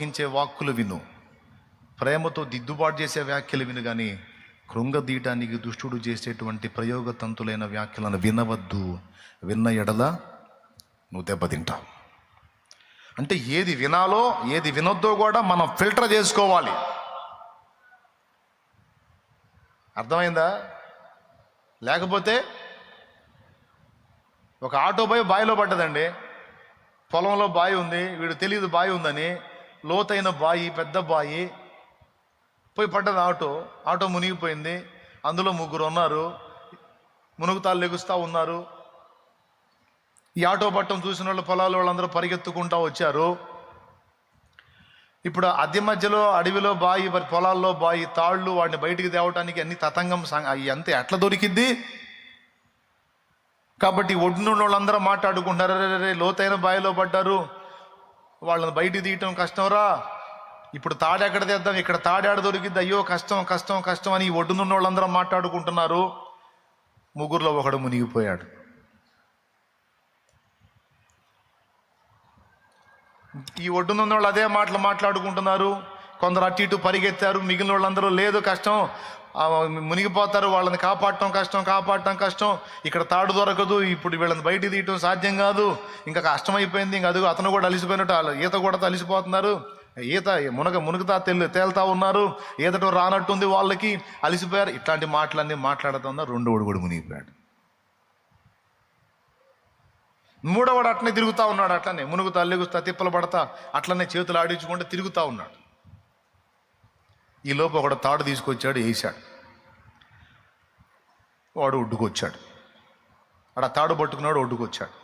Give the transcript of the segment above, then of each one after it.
తగ్గించే వాక్కులు విను. ప్రేమతో దిద్దుబాటు చేసే వ్యాఖ్యలు విను కానీ కృంగదీయటానికి దుష్టుడు చేసేటువంటి ప్రయోగతంతులైన వ్యాఖ్యలను వినవద్దు. విన్న ఎడల నువ్వు దెబ్బతింటావు అంటే ఏది వినాలో ఏది వినొద్దో కూడా మనం ఫిల్టర్ చేసుకోవాలి. అర్థమైందా? లేకపోతే ఒక ఆటో బాయ్ బావిలో పడ్డదండి. పొలంలో బావి ఉంది వీడు తెలియదు బావి ఉందని లోతైన బాయి పెద్ద బాయి. పోయి పడ్డది ఆటో. ఆటో మునిగిపోయింది. అందులో ముగ్గురు ఉన్నారు. మునుగుతాలు లెగుస్తూ ఉన్నారు. ఈ ఆటో పట్టం చూసిన వాళ్ళు పొలాల వాళ్ళందరూ పరిగెత్తుకుంటా వచ్చారు. ఇప్పుడు అద్దె మధ్యలో అడవిలో బాయి మరి పొలాల్లో బాయి తాళ్ళు వాడిని బయటికి తేవటానికి అన్ని తతంగం సం- అవి అంత ఎట్లా దొరికిద్ది? కాబట్టి ఒడ్డున వాళ్ళందరూ మాట్లాడుకుంటారు రే లోతైన బాయిలో పడ్డారు. వాళ్ళని బయటికి తీయటం కష్టంరా? ఇప్పుడు తాడు ఎక్కడ తెద్దాం? ఇక్కడ తాడాడ దొరికిద్ది? అయ్యో కష్టం కష్టం కష్టం అని ఒడ్డునున్న వాళ్ళందరూ మాట్లాడుకుంటున్నారు. ముగ్గురులో ఒకడు మునిగిపోయాడు. ఈ ఒడ్డున ఉన్న వాళ్ళు అదే మాటలు మాట్లాడుకుంటున్నారు. కొందరు అటు ఇటు పరిగెత్తారు. మిగిలిన వాళ్ళందరూ లేదు కష్టం. మునిగిపోతారు వాళ్ళని కాపాడటం కష్టం కాపాడటం కష్టం. ఇక్కడ తాడు దొరకదు ఇప్పుడు వీళ్ళని బయటికి తీయటం సాధ్యం కాదు. ఇంకా కష్టం అయిపోయింది ఇంకా అదిగో అతను కూడా అలిసిపోయినట్టు వాళ్ళు ఈత కూడా అలిసిపోతున్నారు ఈత మునగ మునుగుతా తెలు తేలుతా ఉన్నారు. ఈతటం రానట్టుంది వాళ్ళకి. అలిసిపోయారు. ఇట్లాంటి మాటలన్నీ మాట్లాడుతున్నా రెండోడు కూడా మునిగిపోయాడు. మూడవడు అట్లనే తిరుగుతూ ఉన్నాడు అట్లనే మునుగుతా లెగుస్తా తిప్పలు పడతా అట్లనే చేతులు ఆడించుకుంటూ తిరుగుతా ఉన్నాడు. ఈ లోపు ఒకడు తాడు తీసుకొచ్చాడు వేసాడు వాడు ఒడ్డుకొచ్చాడు. ఆడ తాడు పట్టుకున్నాడు ఒడ్డుకొచ్చాడు.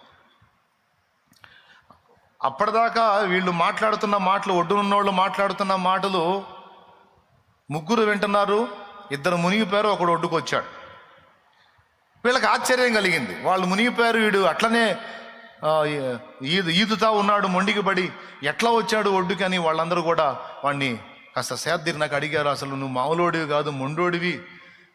అప్పటిదాకా వీళ్ళు మాట్లాడుతున్న మాటలు ఒడ్డునున్నోళ్ళు మాట్లాడుతున్న మాటలు ముగ్గురు వింటున్నారు ఇద్దరు మునిగిపోయారు ఒకడు ఒడ్డుకొచ్చాడు. వీళ్ళకి ఆశ్చర్యం కలిగింది. వాళ్ళు మునిగిపోయారు వీడు అట్లనే ఈదు ఈదుతా ఉన్నాడు మొండికి పడి ఎట్లా వచ్చాడు ఒడ్డుకి అని వాళ్ళందరూ కూడా వాడిని కాస్త సేద్దిరి నాకు అడిగారు. అసలు నువ్వు మామూలోడివి కాదు మొండోడివి.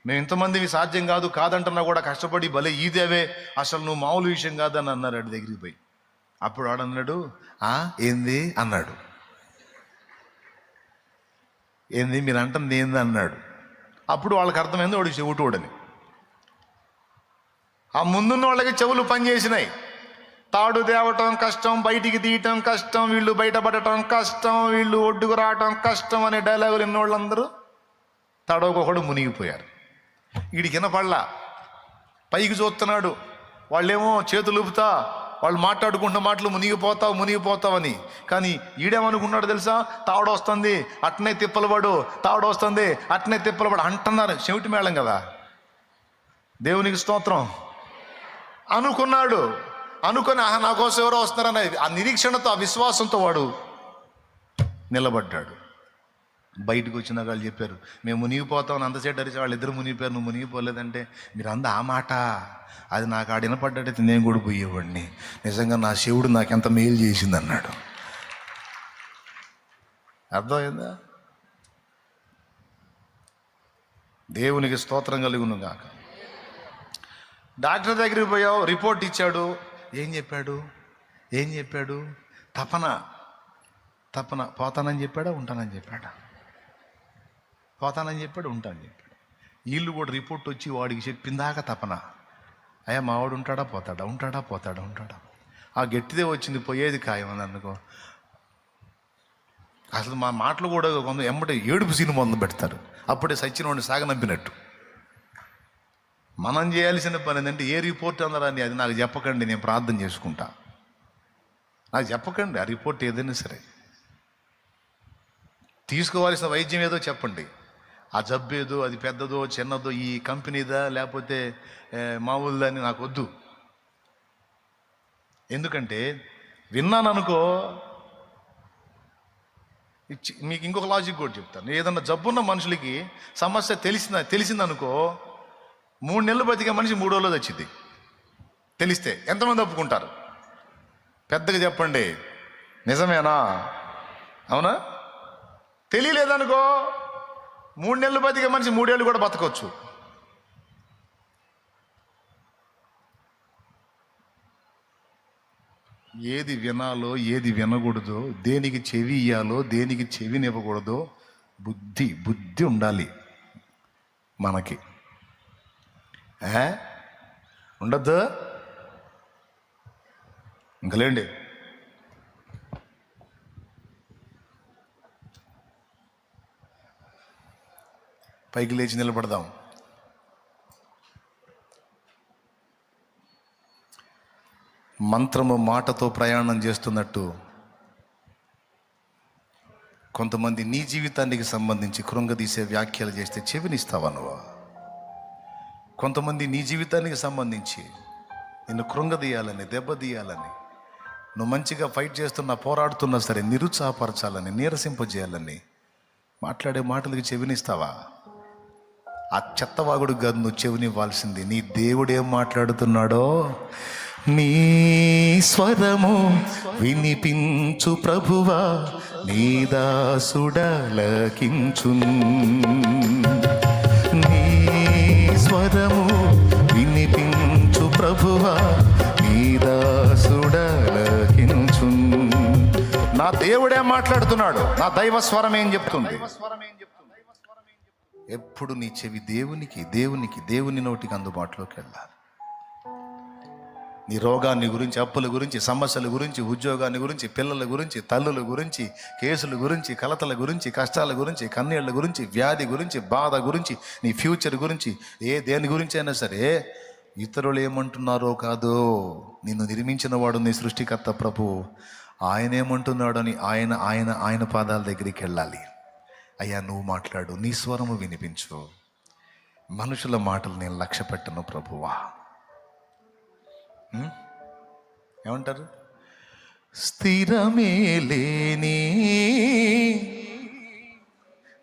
మేము ఇంతమందివి సాధ్యం కాదు కాదంటున్నా కూడా కష్టపడి భలే ఈదేవే. అసలు నువ్వు మామూలు విషయం కాదని అన్నారు అడి దగ్గరికి పోయి. అప్పుడు వాడు అన్నాడు ఆ ఏంది? అన్నాడు. ఏంది? మీరు అంటుంది ఏంది? అన్నాడు. అప్పుడు వాళ్ళకి అర్థమైంది వాడు చెవుటోడని ఆ ముందున్న వాళ్ళకి చెవులు పనిచేసినాయి. తాడు తేవటం కష్టం బయటికి తీయటం కష్టం వీళ్ళు బయటపడటం కష్టం వీళ్ళు ఒడ్డుకు రావటం కష్టం అనే డైలాగులు ఎన్న వాళ్ళందరూ తడవకొకడు మునిగిపోయారు. వీడికి వినపడలా. పైకి చూస్తున్నాడు. వాళ్ళేమో చేతులు ఊపుతా వాళ్ళు మాట్లాడుకుంటున్న మాటలు మునిగిపోతావు మునిగిపోతావని కానీ ఈడేమనుకున్నాడు తెలుసా? తాడు వస్తుంది అట్నే తిప్పలు పడు తాడు వస్తుంది అట్నే తిప్పలు పడు అంటున్నారు. చెవిటి మేళం కదా. దేవునికి స్తోత్రం. అనుకున్నాడు. అనుకుని ఆహా నా కోసం ఎవరో వస్తున్నారని ఆ నిరీక్షణతో ఆ విశ్వాసంతో వాడు నిలబడ్డాడు. బయటకు వచ్చిన వాళ్ళు చెప్పారు మేము మునిగిపోతామని అంతసేపు అరిచి వాళ్ళు ఇద్దరు మునిగిపోయారు నువ్వు మునిగిపోలేదంటే మీరు అంద ఆ మాట. అది నాకు ఆడ వినపడ్డట్టయితే నేను కూడా పోయేవాడిని. నిజంగా నా శివుడు నాకు ఎంత మేలు చేసింది అన్నాడు అర్థమైందా? దేవునికి స్తోత్రం కలిగును కాక డాక్టర్ దగ్గరికి పోయావు రిపోర్ట్ ఇచ్చాడు. ఏం చెప్పాడు? ఏం చెప్పాడు? తపన. తపన. పోతానని చెప్పాడా? ఉంటానని చెప్పాడా? పోతానని చెప్పాడు? ఉంటానని చెప్పాడు. వీళ్ళు కూడా రిపోర్ట్ వచ్చి వాడికి చెప్పిందాక తపన. అయ్యా మావాడు ఉంటాడా? పోతాడా? ఉంటాడా? పోతాడా? ఉంటాడా? ఆ గట్టిదే వచ్చింది పోయేది ఖాయం అని అనుకో. అసలు మా మాటలు కూడా కొంత ఎమ్మటి ఏడుపు సినిమా మొదలు పెడతారు. అప్పుడే సచ్చినోడిని సాగనంపినట్టు. మనం చేయాల్సిన పని ఏంటంటే ఏ రిపోర్ట్ అన్నారని అది నాకు చెప్పకండి నేను ప్రార్థన చేసుకుంటా. నాకు చెప్పకండి ఆ రిపోర్ట్ ఏదైనా సరే. తీసుకోవాల్సిన వైద్యం ఏదో చెప్పండి. ఆ జబ్బు ఏదో అది పెద్దదో చిన్నదో ఈ కంపెనీదా లేకపోతే మామూలుదా అని నాకు వద్దు. ఎందుకంటే విన్నాను అనుకో ఇచ్చి- మీకు ఇంకొక లాజిక్ కూడా చెప్తాను. ఏదన్నా జబ్బున్న మనుషులకి సమస్య తెలిసిన తెలిసిందనుకో మూడు నెలలు బతికే మనిషి మూడు రోజులు వచ్చింది తెలిస్తే ఎంతమంది ఒప్పుకుంటారు? పెద్దగా చెప్పండి. నిజమేనా? అవునా? తెలియలేదనుకో మూడు నెలలు బతికే మనిషి మూడేళ్ళు కూడా బతకవచ్చు ఏది వినాలో ఏది వినకూడదో దేనికి చెవి ఇయ్యాలో దేనికి చెవినివ్వకూడదో బుద్ధి బుద్ధి ఉండాలి మనకి. ఏ? ఉండద్దు. ఇంకలేండి పైకి లేచి నిలబడదాం. మంత్రము మాటతో ప్రయాణం చేస్తున్నట్టు కొంతమంది నీ జీవితానికి సంబంధించి కృంగదీసే వ్యాఖ్యలు చేస్తే చెవినిస్తావా నువ్వు? కొంతమంది నీ జీవితానికి సంబంధించి నిన్ను కృంగదీయాలని దెబ్బతీయాలని నువ్వు మంచిగా ఫైట్ చేస్తున్నా పోరాడుతున్నా సరే నిరుత్సాహపరచాలని నీరసింపజేయాలని మాట్లాడే మాటలకి చెవినిస్తావా? ఆ చెత్తవాగుడు కాదు నువ్వు చెవినివ్వాల్సింది. నీ దేవుడు ఏం మాట్లాడుతున్నాడో? నీ స్వరము వినిపించు ప్రభువా నీ దాసుడలకించు నీ నా దేవుడే మాట్లాడుతున్నాడు నా దైవ స్వరం ఏం చెప్తుంది? ఎప్పుడు నీ చెవి దేవునికి దేవునికి దేవుని నోటికి అందుబాటులోకి వెళ్ళాలి. నీ రోగాన్ని గురించి అప్పుల గురించి సమస్యల గురించి ఉద్యోగాన్ని గురించి పిల్లల గురించి తల్లుల గురించి కేసుల గురించి కలతల గురించి కష్టాల గురించి కన్నీళ్ళ గురించి వ్యాధి గురించి బాధ గురించి నీ ఫ్యూచర్ గురించి ఏ దేని గురించి అయినా సరే ఇతరులు ఏమంటున్నారో కాదు నిన్ను నిర్మించిన వాడు నీ సృష్టికర్త ప్రభు. ఆయన ఏమంటున్నాడని ఆయన ఆయన ఆయన పాదాల దగ్గరికి వెళ్ళాలి. అయ్యా నువ్వు మాట్లాడు నీ స్వరము వినిపించు. మనుషుల మాటలు నేను లక్ష్య పెట్టను ప్రభువా. ఏమంటారు? స్థిరమే లేని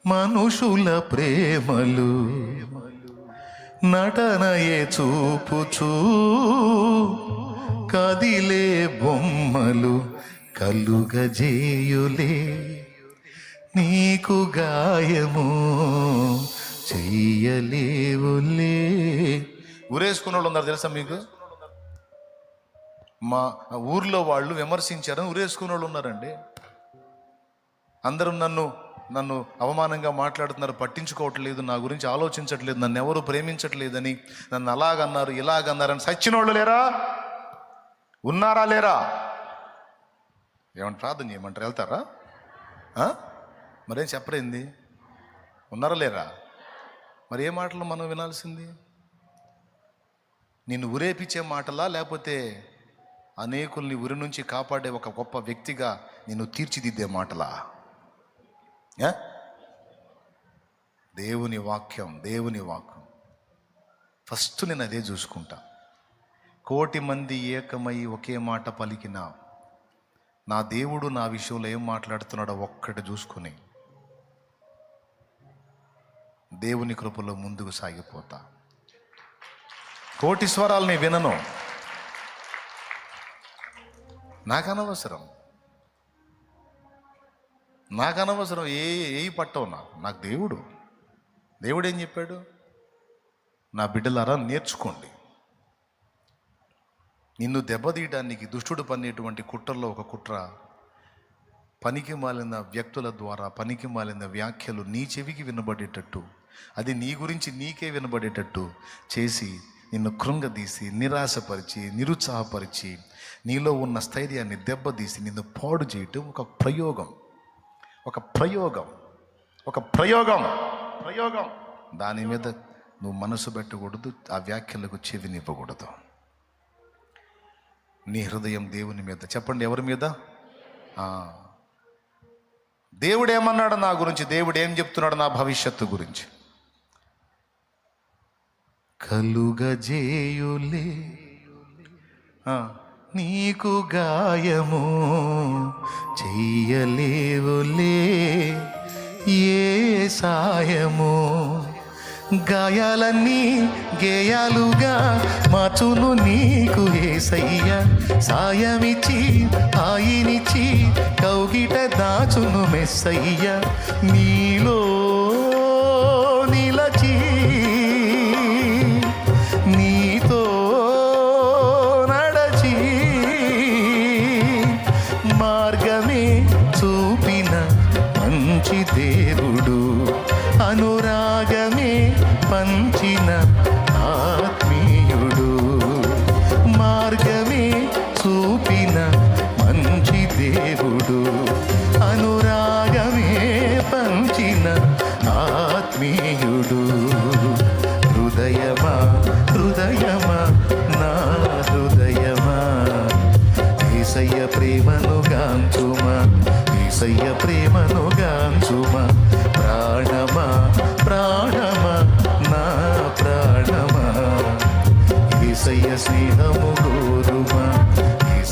మనుషుల ప్రేమలు నటనయే చూపుచూ కదిలే బొమ్మలు కలుగజేయులే. నీకు గాయము చెయ్యలేవులే. ఊరేసుకున్న వాళ్ళు ఉన్నారు తెలుసా మీకు? మా ఊర్లో వాళ్ళు విమర్శించారని ఊరేసుకున్న వాళ్ళు ఉన్నారండి అందరూ నన్ను నన్ను అవమానంగా మాట్లాడుతున్నారు పట్టించుకోవట్లేదు నా గురించి ఆలోచించట్లేదు నన్ను ఎవరు ప్రేమించట్లేదని నన్ను అలాగన్నారు ఇలాగన్నారని సచ్చినోళ్ళు లేరా? ఉన్నారా లేరా? ఏమంటారు ప్రార్థన చేయమంటారు వెళ్తారా? మరేం చెప్పరేంది ఉన్నారా లేరా? మరి ఏ మాటలు మనం వినాల్సింది? నిన్ను ఉరేపించే మాటలా లేకపోతే అనేకుల్ని ఉరి నుంచి కాపాడే ఒక గొప్ప వ్యక్తిగా నిన్ను తీర్చిదిద్దే మాటలా? దేవుని వాక్యం దేవుని వాక్యం. ఫస్ట్ నేను అదే చూసుకుంటా. కోటి మంది ఏకమై ఒకే మాట పలికిన నా దేవుడు నా విషయంలో ఏం మాట్లాడుతున్నాడో ఒక్కటి చూసుకొని దేవుని కృపలో ముందుకు సాగిపోతా. కోటి స్వరాలని వినను. నాకు అనవసరం. నాకు అనవసరం ఏ ఏ పట్టవు నాకు. నాకు దేవుడు. దేవుడు ఏం చెప్పాడు? నా బిడ్డలారా నేర్చుకోండి. నిన్ను దెబ్బతీయడానికి దుష్టుడు పన్నేటువంటి కుట్రలో ఒక కుట్ర పనికి మాలిన వ్యక్తుల ద్వారా పనికి మాలిన వ్యాఖ్యలు నీ చెవికి వినబడేటట్టు అది నీ గురించి నీకే వినబడేటట్టు చేసి నిన్ను కృంగదీసి నిరాశపరిచి నిరుత్సాహపరిచి నీలో ఉన్న స్థైర్యాన్ని దెబ్బతీసి నిన్ను పాడు చేయటం ఒక ప్రయోగం. ఒక ప్రయోగం. ఒక ప్రయోగం. ప్రయోగం. దాని మీద నువ్వు మనసు పెట్టకూడదు ఆ వ్యాఖ్యలకు చెవినివ్వకూడదు. నీ హృదయం దేవుని మీద. చెప్పండి ఎవరి మీద. దేవుడు ఏమన్నాడు నా గురించి? దేవుడు ఏం చెప్తున్నాడు నా భవిష్యత్తు గురించి? కలుగజేయులే నీకు గాయము. చెయ్యలేవులే. ఏ సాయము? గాయాలన్నీ గేయాలుగా మార్చును నీకు ఏసయ్య. సాయమిచ్చి ఆయినిచ్చి కౌగిట దాచును మెస్సయ్య. నీలో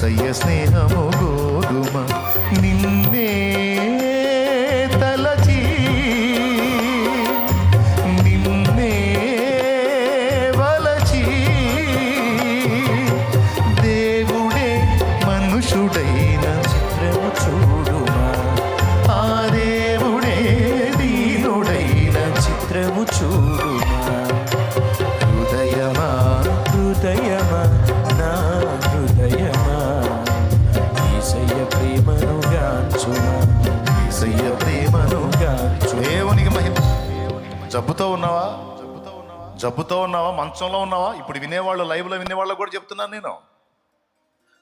ఏసయ్య స్నేహము మంచంలో ఉన్నావా? ఇప్పుడు వినేవాళ్ళు లైవ్లో వినేవాళ్ళకు కూడా చెప్తున్నాను నేను.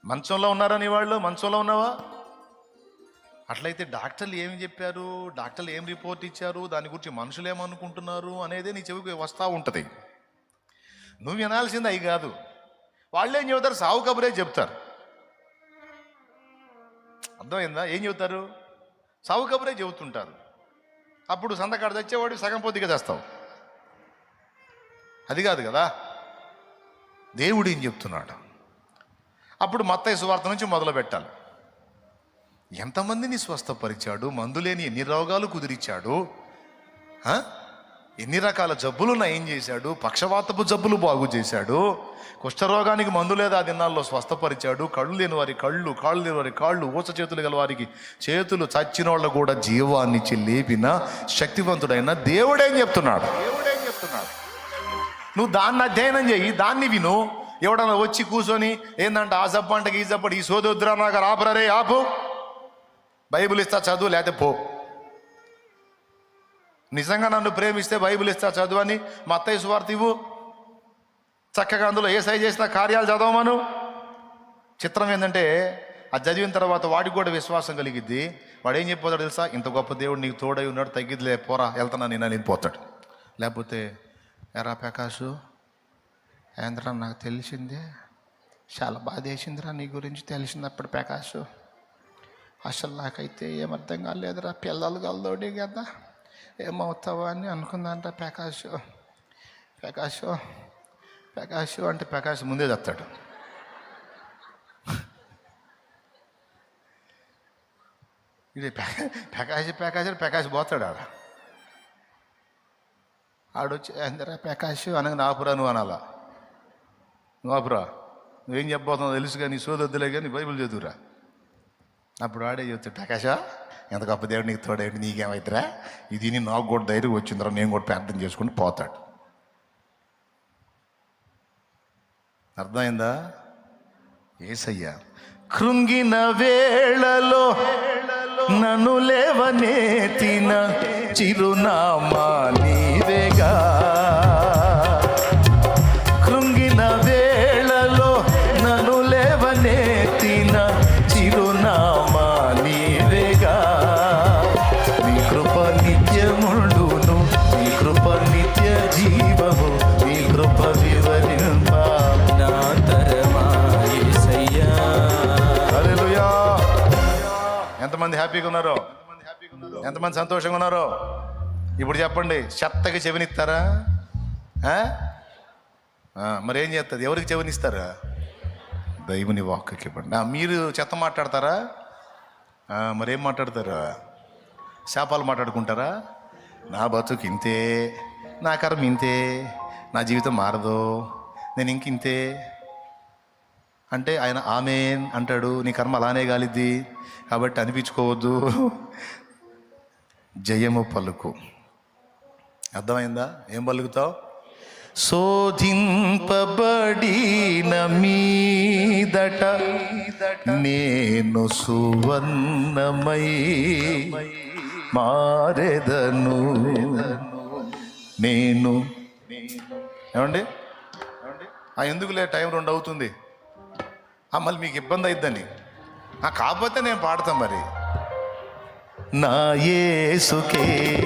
మంచంలో ఉన్నారా నీ వాళ్ళు? మంచంలో ఉన్నావా? అట్లయితే డాక్టర్లు ఏమి చెప్పారు? డాక్టర్లు ఏం రిపోర్ట్ ఇచ్చారు? దాని గురించి మనుషులు ఏమనుకుంటున్నారు అనేది నీ చెవికి వస్తూ ఉంటుంది. నువ్వు వినాల్సింది అవి కాదు. వాళ్ళు ఏం చెబుతారు? సావు కబురే చెప్తారు. అర్థమైందా? ఏం చెబుతారు? సావు కబురే చెబుతుంటారు. అప్పుడు సంతకాడ తెచ్చేవాడు సగం పొద్దుగా చేస్తావు అది కాదు కదా? దేవుడు ఏం చెప్తున్నాడు? అప్పుడు మత్తయ్య సువార్త నుంచి మొదలు పెట్టాలి. ఎంతమందిని స్వస్థపరిచాడు మందులేని ఎన్ని రోగాలు కుదిరిచ్చాడు? ఎన్ని రకాల జబ్బులు నయం చేశాడు? పక్షవాతపు జబ్బులు బాగు చేశాడు? కుష్ఠరోగానికి మందు లేదా దినాల్లో స్వస్థపరిచాడు? కళ్ళు లేని వారి కళ్ళు కాళ్ళు లేని వారి కాళ్ళు ఊస చేతులు గల వారికి చేతులు చచ్చిన వాళ్ళు కూడా జీవాన్నిచ్చి లేపిన శక్తివంతుడైన దేవుడేం చెప్తున్నాడు? దేవుడేం చెప్తున్నాడు? నువ్వు దాన్ని అధ్యయనం చేయి దాన్ని విను. ఎవడన్నా వచ్చి కూర్చొని ఏందంటే ఆ జబ్బు అంటే ఈ జబ్బు ఈ సోదొద్దురా నాకు ఆపరరే ఆపు. బైబిల్ ఇస్తా చదువు లేకపోతే పో. నిజంగా నన్ను ప్రేమిస్తే బైబిల్ ఇస్తా చదువు అని మా అత్తయ్య సువార్త ఇవ్వు. చక్కగా అందులో ఏ సై చేసిన కార్యాలు చదవమను. చిత్రం ఏంటంటే అది చదివిన తర్వాత వాడికి కూడా విశ్వాసం కలిగిద్ది. వాడు ఏం చెప్పిపోతాడు తెలుసా? ఇంత గొప్ప దేవుడు నీకు తోడై ఉన్నాడు తగ్గిద్దిలే పోరా వెళ్తున్నా నేను అని పోతాడు. లేకపోతే ఎరా ప్రకాశు ఏంద్రా నాకు తెలిసిందే? చాలా బాధ వేసిందిరా నీ గురించి తెలిసినప్పుడు ప్రకాశు. అసలు నాకైతే ఏమర్థం కాలేదురా పిల్లలు కలదోడి కదా ఏమవుతావా అని అనుకుందంట ప్రకాశు. ప్రకాశు ప్రకాశు అంటే ప్రకాశ్ ముందే చెప్తాడు. ఇది ప్రకాశ్ ప్రకాశ్ ప్రకాశ్ ప్రకాష్ పోతాడు ఆడ ఆడొచ్చి అందరా ప్రకాష్ అనగా నాపురా నువ్వు అనాలా? నాపురా నువ్వేం చెప్పబోతున్నావు తెలుసు కానీ సోదొద్దులే కానీ బైబిల్ చదువురా. అప్పుడు ఆడే చెప్తాడు ప్రకాశా ఎంత గొప్ప దేవుడు నీకు తోడేంటి నీకేమైతురా? ఇది నీ నాకు కూడా ధైర్యం వచ్చిందిరా నేను కూడా ప్రార్థన చేసుకుని పోతాడు. అర్థమైందా? ఏసయ్యా కృంగిన వేళలో నన్ను లేవనెత్తిన చిరునామా నీవేగా? ఎంతమంది హ్యాపీగా ఉన్నారో? ఎంతమంది సంతోషంగా ఉన్నారో? ఇప్పుడు చెప్పండి చెత్తకి చెవినిస్తారా? మరి ఏం చేస్తుంది ఎవరికి చెవినిస్తారా? దైవుని వాక్కి ఇవ్వండి. మీరు చెత్త మాట్లాడతారా? మరేం మరి ఏం మాట్లాడతారు? శాపాలు మాట్లాడుకుంటారా? నా బతుకు ఇంతే నా కర్మ ఇంతే నా జీవితం మారదు నేను ఇంక ఇంతే అంటే ఆయన ఆమెన్ అంటాడు నీ కర్మ అలానే గాలిద్ది కాబట్టి అనిపించుకోవద్దు. జయము పలుకు. అర్థమైందా? ఏం పలుకుతావు? శోధింపబడిన మీదట నేను సువర్ణమై మారెదను. నేను. ఏమండి? ఆ, ఎందుకులే టైం రెండు అవుతుంది? మళ్ళీ మీకు ఇబ్బంది అయిద్దని. కాకపోతే నేను పాడతాం మరి. నా ఏసుకే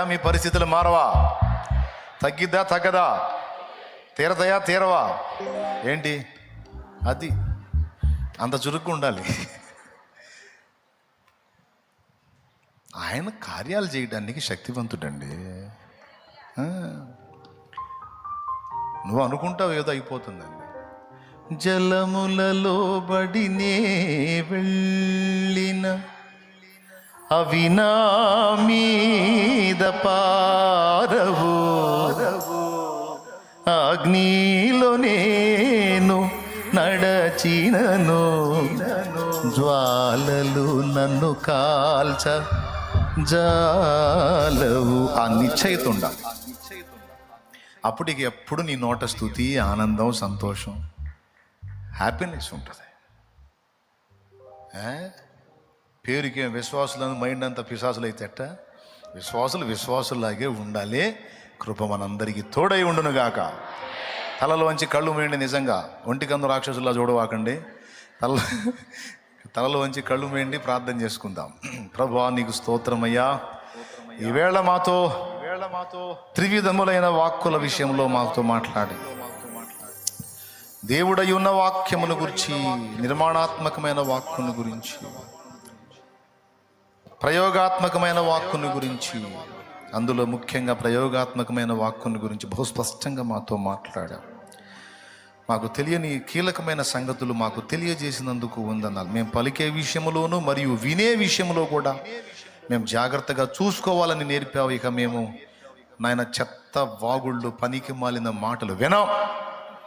మారతాయా మీ పరిస్థితులు మారవా? తగ్గిద్దా తగ్గదా? తీరతాయా తీరవా? ఏంటి? అది అంత చురుగ్గా ఉండాలి. ఆయన కార్యాలు చేయడానికి శక్తివంతుడండి. నువ్వు అనుకుంటావు ఏదో అయిపోతుందండి జలములలో బడినే అవి నా మీద పారవు అగ్నిలో నేను నడచినను. జ్వాలలు నన్ను కాల్చ. జాలవు. ఆ నిశ్చయిత ఉండాలి అప్పుడు ఇక ఎప్పుడు నీ నోట స్థుతి ఆనందం సంతోషం హ్యాపీనెస్ ఉంటుంది. ఏ? పేరుకి విశ్వాసులను మైండ్ అంతా పిశాసులు అయితే విశ్వాసులు విశ్వాసులాగే ఉండాలి. కృప మనందరికీ తోడై ఉండునుగాక తలలోంచి కళ్ళు మేయండి నిజంగా. ఒంటికందు రాక్షసులా చూడవాకండి తల తలలోంచి కళ్ళు మేయండి ప్రార్థన చేసుకుందాం. ప్రభా నీకు స్తోత్రమయ్యా. ఈవేళ మాతో మాతో త్రివిధములైన వాక్కుల విషయంలో మాతో మాట్లాడి. దేవుడై ఉన్న వాక్యమును గురించి నిర్మాణాత్మకమైన వాక్కును గురించి ప్రయోగాత్మకమైన వాక్కుని గురించి అందులో ముఖ్యంగా ప్రయోగాత్మకమైన వాక్కుని గురించి బహు స్పష్టంగా మాతో మాట్లాడా మాకు తెలియని కీలకమైన సంగతులు మాకు తెలియజేసినందుకు ఉందన్నారు మేము పలికే విషయంలోనూ మరియు వినే విషయంలో కూడా మేము జాగ్రత్తగా చూసుకోవాలని నేర్పావు. ఇక మేము నాయన చెత్త వాగుళ్ళు పనికి మాలిన మాటలు వినాం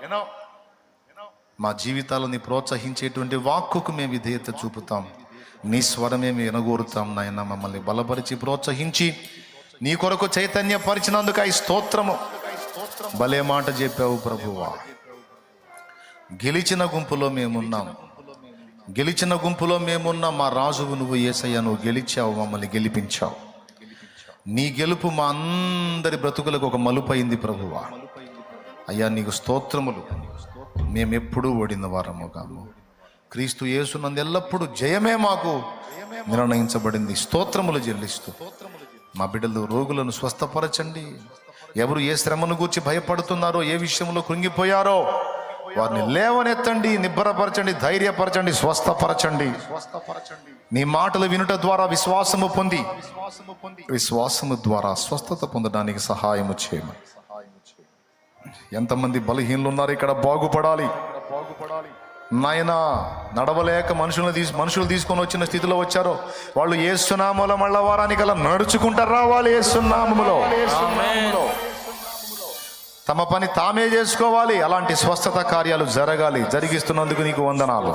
వినాం మా జీవితాలని ప్రోత్సహించేటువంటి వాక్కుకు మేము విధేయత చూపుతాం. నీ స్వరమే మేము వినగోరుతాం నాయన మమ్మల్ని బలపరిచి ప్రోత్సహించి నీ కొరకు చైతన్యపరిచినందుకు ఈ స్తోత్రము. భలే మాట చెప్పావు ప్రభువా. గెలిచిన గుంపులో మేమున్నాం. గెలిచిన గుంపులో మేమున్న మా రాజువు నువ్వు ఏసయ్య నువ్వు గెలిచావు మమ్మల్ని గెలిపించావు. నీ గెలుపు మా అందరి బ్రతుకులకు ఒక మలుపైంది ప్రభువా. అయ్యా నీకు స్తోత్రములు. మేమెప్పుడూ ఓడిన వారము కాము క్రీస్తు యేసునందు ఎల్లప్పుడూ జయమే మాకు నిర్ణయించబడింది. స్తోత్రములు చెల్లిస్తూ. మా బిడ్డలు రోగులను స్వస్థపరచండి. ఎవరు ఏ శ్రమను గూర్చి భయపడుతున్నారో ఏ విషయంలో కృంగిపోయారో వారిని లేవనెత్తండి నిబ్బరపరచండి ధైర్యపరచండి స్వస్థపరచండి. నీ మాటలు వినుట ద్వారా విశ్వాసము పొంది విశ్వాసము ద్వారా స్వస్థత పొందడానికి సహాయము చేయమని. ఎంతమంది బలహీనలు ఉన్నారు ఇక్కడ బాగుపడాలి బాగుపడాలి. నాయన నడవలేక మనుషులను తీసు మనుషులు తీసుకొని వచ్చిన స్థితిలో వచ్చారో? వాళ్ళు ఏ సునామలో మళ్ళా వారానికి అలా నడుచుకుంటారు రావాలి ఏ సున్నామములో తమ పని తామే చేసుకోవాలి అలాంటి స్వస్థత కార్యాలు జరగాలి జరిగిస్తున్నందుకు నీకు వందనాలు.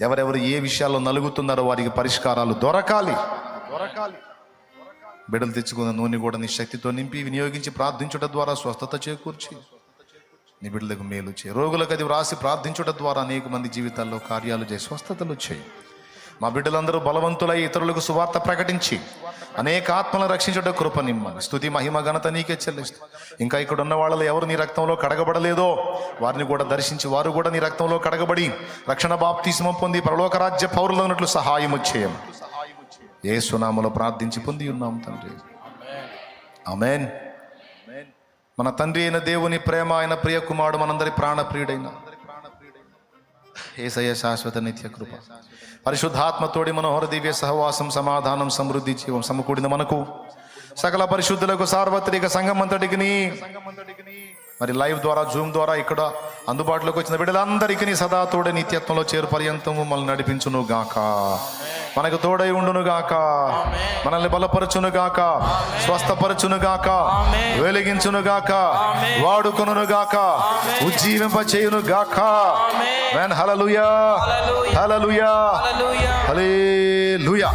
ఎవరెవరు ఏ విషయాల్లో నలుగుతున్నారో వారికి పరిష్కారాలు దొరకాలి. దొరకాలి బిడ్డలు తెచ్చుకున్న నూనె కూడా నీ శక్తితో నింపి వినియోగించి ప్రార్థించుట ద్వారా స్వస్థత చేకూర్చి. నీ బిడ్డలకు మేలు చేయి. రోగులకు అది వ్రాసి ప్రార్థించుట ద్వారా అనేక మంది జీవితాల్లో కార్యాలు చేయి. స్వస్థతలు చేయి. మా బిడ్డలందరూ బలవంతులై ఇతరులకు సువార్త ప్రకటించి అనేక ఆత్మలను రక్షించుట కృప నిమ్మని స్థుతి మహిమ ఘనత నీకే చెల్లిస్తూ. ఇంకా ఇక్కడ ఉన్న వాళ్ళలో ఎవరు నీ రక్తంలో కడగబడలేదో వారిని కూడా దర్శించి వారు కూడా నీ రక్తంలో కడగబడి రక్షణ బాప్తిస్మం పొంది పరలోక రాజ్య పౌరులు ఉన్నట్లు సహాయము చేయం ఏ సునామలో ప్రార్థించి పొంది ఉన్నాం తండ్రి. ఆమెన్. మన తండ్రి అయిన దేవుని ప్రేమ ఆయన ప్రియ కుమారుడు మనందరి ప్రాణప్రియుడైన. ఏసయ్య శాశ్వత నిత్య కృప. పరిశుద్ధాత్మతోడి మనోహర దివ్య సహవాసం సమాధానం సమృద్ధి జీవం సమకూడిన మనకు. సకల పరిశుద్ధులకు సార్వత్రిక సంఘమంతటికి మరి లైవ్ ద్వారా జూమ్ ద్వారా ఇక్కడ అందుబాటులోకి వచ్చిన బిడ్డలందరికీ నీ సదా తోడే నిత్యత్వంలో చేరు పర్యంతం మమ్మల్ని నడిపించును గాక మనకు తోడై ఉండును గాక మనల్ని బలపరచును గాక స్వస్థపరచును గాక వెలిగించును గాక వాడుకొనును గాక ఉజ్జీవింప చేయును గాక హలలుయా హలలుయా హల్లెలూయా